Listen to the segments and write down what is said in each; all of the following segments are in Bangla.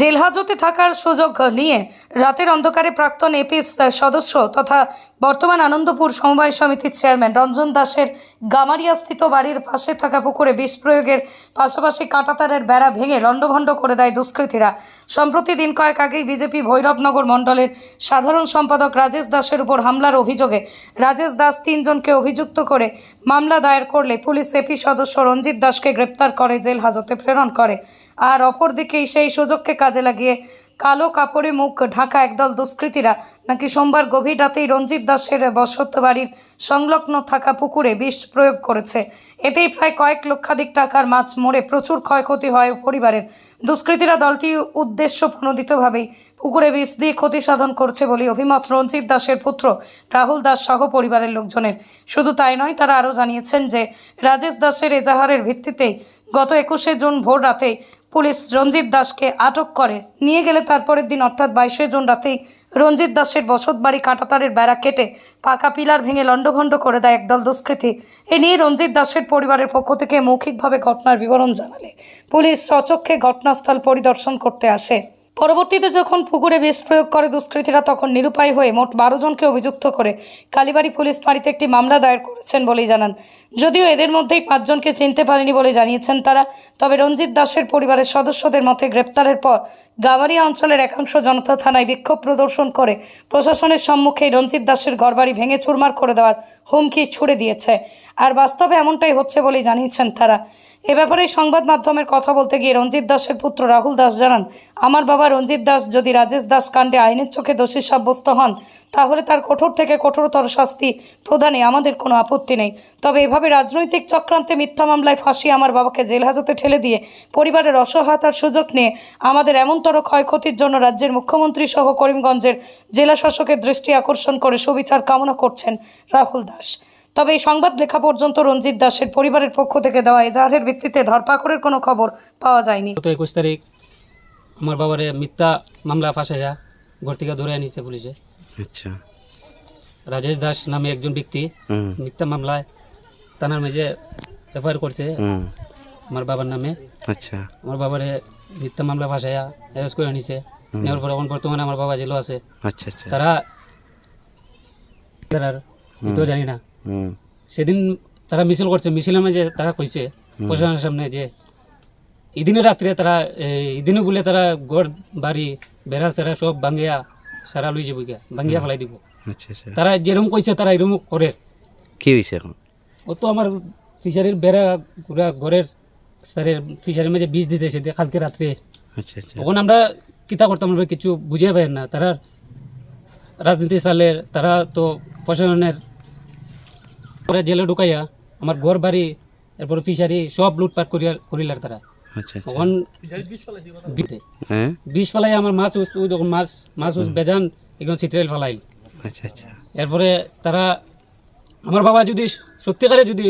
জেলহাজতে থাকার সুযোগ নিয়ে রাতের অন্ধকারে প্রাক্তন এপিস সদস্য তথা বর্তমান আনন্দপুর সমবায় সমিতির চেয়ারম্যান রঞ্জন দাসের গামারিয়াস্থিত বাড়ির পাশে থাকা পুকুরে বিষ প্রয়োগের পাশাপাশি কাঁটাতারের বেড়া ভেঙে লণ্ডভণ্ড করে দেয় দুষ্কৃতীরা। সম্প্রতি দিন কয়েক আগেই বিজেপি ভৈরবনগর মণ্ডলের সাধারণ সম্পাদক রাজেশ দাসের উপর হামলার অভিযোগে রাজেশ দাস তিনজনকে অভিযুক্ত করে মামলা দায়ের করলে পুলিশ এপি সদস্য রঞ্জিত দাসকে গ্রেপ্তার করে জেল হাজতে প্রেরণ করে। আর অপরদিকে সেই সুযোগকে কাজে লাগিয়ে কালো কাপড়ে মুখ ঢাকা একদল দুষ্কৃতীরা নাকি সোমবার গভীর রাতেই রঞ্জিত দাসের বসত বাড়ির সংলগ্ন থাকা পুকুরে বিষ প্রয়োগ করেছে। এতেই প্রায় কয়েক লক্ষাধিক টাকার মাছ মরে। প্রচুর ক্ষয়ক্ষতি হয় পরিবারের। দুষ্কৃতীরা দলটি উদ্দেশ্য প্রণোদিতভাবেই পুকুরে বিষ দিয়ে ক্ষতি সাধন করছে বলে অভিমত রঞ্জিত দাসের পুত্র রাহুল দাস সহ পরিবারের লোকজনের। শুধু তাই নয়, তারা আরও জানিয়েছেন যে রাজেশ দাসের এজাহারের ভিত্তিতেই গত একুশে জুন ভোর রাতে পুলিশ রঞ্জিত দাসকে আটক করে। নিয়ে গেলে তারপরের দিন, অর্থাৎ বাইশে জুন রাতেই, রঞ্জিত দাসের বসত বাড়ি কাঁটাতারের বেড়া কেটে পাকা পিলার ভেঙে লণ্ডভণ্ড করে দেয় একদল দুষ্কৃতী। এ নিয়ে রঞ্জিত দাসের পরিবারের পক্ষ থেকে মৌখিকভাবে ঘটনার বিবরণ জানালে। পুলিশ সচক্ষে ঘটনাস্থল পরিদর্শন করতে আসে। পরবর্তীতে যখন পুকুরে বিষ প্রয়োগ করে দুষ্কৃতীরা তখন নিরুপায় হয়ে মোট বারো জনকে অভিযুক্ত করে কালীবাড়ি পুলিশ ফাঁড়িতে একটি মামলা দায়ের করেছেন বলেই জানান। যদিও এদের মধ্যেই পাঁচজনকে চিনতে পারেনি বলে জানিয়েছেন তারা, তবে রঞ্জিত দাসের পরিবারের সদস্যদের মতে গ্রেপ্তারের পর গাওয়ারিয়া অঞ্চলের একাংশ জনতা থানায় বিক্ষোভ প্রদর্শন করে প্রশাসনের সম্মুখে রঞ্জিত দাসের ঘরবাড়ি ভেঙে চুরমার করে দেওয়ার হুমকি ছুড়ে দিয়েছে। আর বাস্তবে এমনটাই হচ্ছে বলেই জানিয়েছেন তারা। এ ব্যাপারে সংবাদ মাধ্যমের কথা বলতে গিয়ে রঞ্জিত দাসের পুত্র রাহুল দাস জানান, আমার বাবা রঞ্জিত দাস যদি রাজেশ দাস কাণ্ডে আইনের চোখে দোষী সাব্যস্ত হন, তাহলে তার কঠোর থেকে কঠোরতর শাস্তি প্রদানে আমাদের কোনো আপত্তি নেই। তবে এভাবে রাজনৈতিক চক্রান্তে মিথ্যা মামলায় ফাঁসিয়ে আমার বাবাকে জেল হাজতে ঠেলে দিয়ে পরিবারের অসহায়তার সুযোগ নিয়ে আমাদের এমনতর ক্ষয়ক্ষতির জন্য রাজ্যের মুখ্যমন্ত্রী সহ করিমগঞ্জের জেলা শাসকের দৃষ্টি আকর্ষণ করে সুবিচার কামনা করছেন রাহুল দাস। তবে এই সংবাদ লেখা পর্যন্ত রঞ্জিত দাসের পরিবারের পক্ষ থেকে দেওয়া এজাহারের ভিত্তিতে ধরপাকড়ের কোনো খবর পাওয়া যায়নি। গত একুশ তারিখ আমার বাবারে মিথ্যা মামলা ফাঁসাইয়া ঘর থেকে ধরে আনিছে পুলিশে। আচ্ছা। রাজেশ দাস নামে একজন ব্যক্তি হুম। মিথ্যা মামলায় থানার মেঝে এফআইআর করছে। আমার বাবার নামে। আচ্ছা। আমার বাবারে মিথ্যা মামলা ফাঁসাইয়া অ্যারেস্ট করে আনিছে নেওয়ার পর এখন বর্তমানে আমার বাবা জেলও আছে। আচ্ছা আচ্ছা। তারা তারা তো জানি না। সেদিন তারা মিছিল করছে মিছিলের মাঝে তারা কইছে প্রশাসনের সামনে যে এদিনে রাত্রে তারা এদিনে বলে তারা গড় বাড়ি বেড়া সেরা সব ভাঙ্গিয়া সারা লই যাব গিয়া ভাঙ্গিয়া ফেলাই দিব। আচ্ছা আচ্ছা। তারা যেরকম কইছে তারা এরকম করে। কি হয়েছে এখন? ও তো আমার ফিশারির বেড়া পুরা ঘরের স্যারের ফিশারির মাঝে বীজ দিতে সেটা কালকে রাত্রে। আচ্ছা তখন আমরা কিতা করতাম কিছু বুঝে পাই না। তারা রাজনীতি সালের তারা তো প্রশাসনের পরে জেলে ঢুকাইয়া আমার ঘর বাড়ি এরপর ফিশারি সব লুটপাট করিয়া করিলার তারা। আচ্ছা আচ্ছা। হ্যাঁ? বিষ ফেলাই আমার মাছ উস- মাছ মাছ উস বেজান এগুলো সিট্রেল ফেলাইল। আচ্ছা এরপরে তারা আমার বাবা যদি সত্যিকারে যদি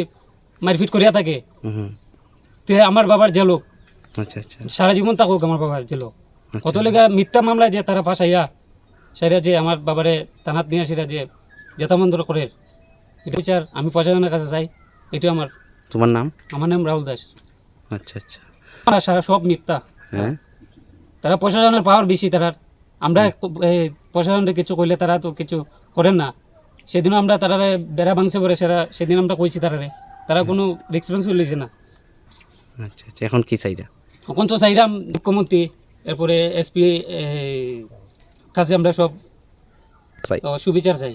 মারপিট করিয়া থাকে তে আমার বাবার জেলো আচ্ছা আচ্ছা। সারা জীবন থাকুক আমার বাবার জেলো আচ্ছা। কত লেগা মিথ্যা মামলায় যে তারা ফাঁসাইয়া সেটা যে আমার বাবারে থানাত নিয়ে সেটা যে জেতামন্ত্র করে এটা বিচার আমি প্রশাসনের কাছে চাই। এটা আমার। তোমার নাম? আমার নাম রাহুল দাস। আচ্ছা আচ্ছা। আর সারা সব মিথ্যা। হ্যাঁ? তারা প্রশাসনের পাওয়ার বেশি তারা আমরা প্রশাসনের কিছু কইলে তারা তো কিছু করেন না। সেদিনও আমরা তারা বেড়া ভাঙছে পরে সেরা সেদিন আমরা কইছি তারারে তারা কোনো রেসপন্সিবল লিছে না। আচ্ছা আচ্ছা। এখন কি চাইরা? এখন তো চাইলাম মুখ্যমন্ত্রী এরপরে এসপি কাছে আমরা সব সুবিচার চাই।